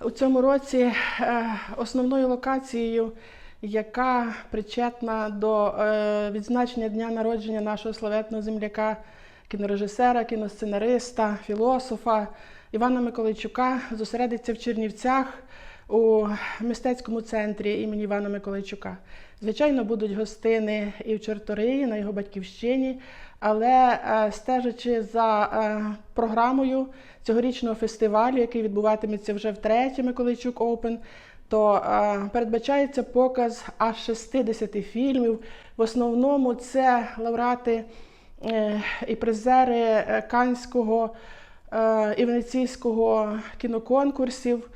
У цьому році е, основною локацією, яка причетна до е, відзначення дня народження нашого славетного земляка, кінорежисера, кіносценариста, філософа Івана Миколайчука, зосередиться в Чернівцях у мистецькому центрі імені Івана Миколайчука. Звичайно, будуть гостини і в Чорториї, на його батьківщині, але е, стежачи за е, програмою цьогорічного фестивалю, який відбуватиметься вже втретє Миколайчук Оупен, то е, передбачається показ аж 60 фільмів. В основному це лауреати і призери Канського і Венеційського кіноконкурсів.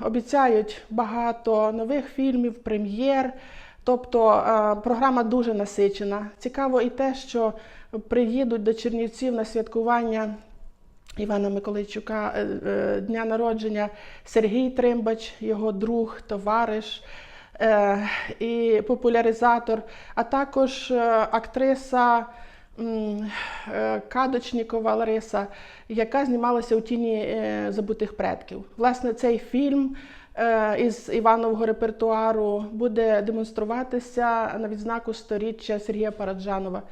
Обіцяють багато нових фільмів, прем'єр. Тобто програма дуже насичена. Цікаво і те, що приїдуть до Чернівців на святкування Івана Миколайчука е, е, дня народження Сергій Тримбач, його друг, товариш е, і популяризатор, а також актриса Кадочнікова Лариса, яка знімалася у тіні е, забутих предків. Власне, цей фільм е, із Іванового репертуару буде демонструватися на відзнаку сторіччя Сергія Параджанова,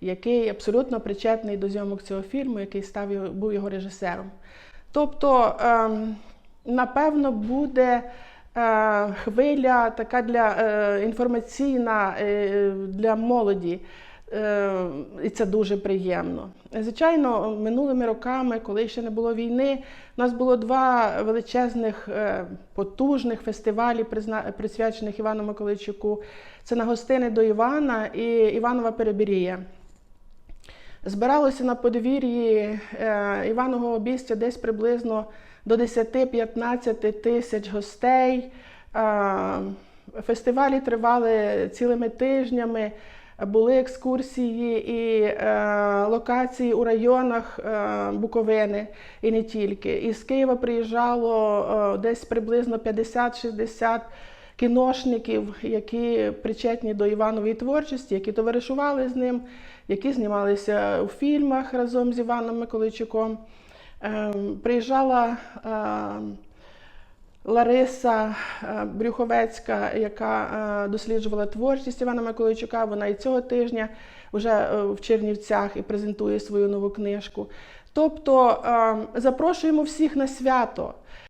який абсолютно причетний до зйомок цього фільму, який став був його режисером. Тобто, ем, напевно, буде е, хвиля така для е, інформаційна е, для молоді. Е, І це дуже приємно. Звичайно, минулими роками, коли ще не було війни, у нас було два величезних е, потужних фестивалі, присвячених Івану Миколайчуку. Це на гостини до Івана і Іванова Перебірія. Збиралося на подвір'ї е, Іванового обістя десь приблизно до 10-15 тисяч гостей. Фестивалі тривали цілими тижнями. Були екскурсії і е, локації у районах е, Буковини і не тільки. Із Києва приїжджало е, десь приблизно 50-60 кіношників, які причетні до Іванової творчості, які товаришували з ним, які знімалися у фільмах разом з Іваном Миколайчуком. Ем, Приїжджала ем, Лариса е, Брюховецька, яка е, досліджувала творчість Івана Миколайчука. Вона і цього тижня вже е, в Чернівцях і презентує свою нову книжку. Тобто запрошуємо всіх на свято.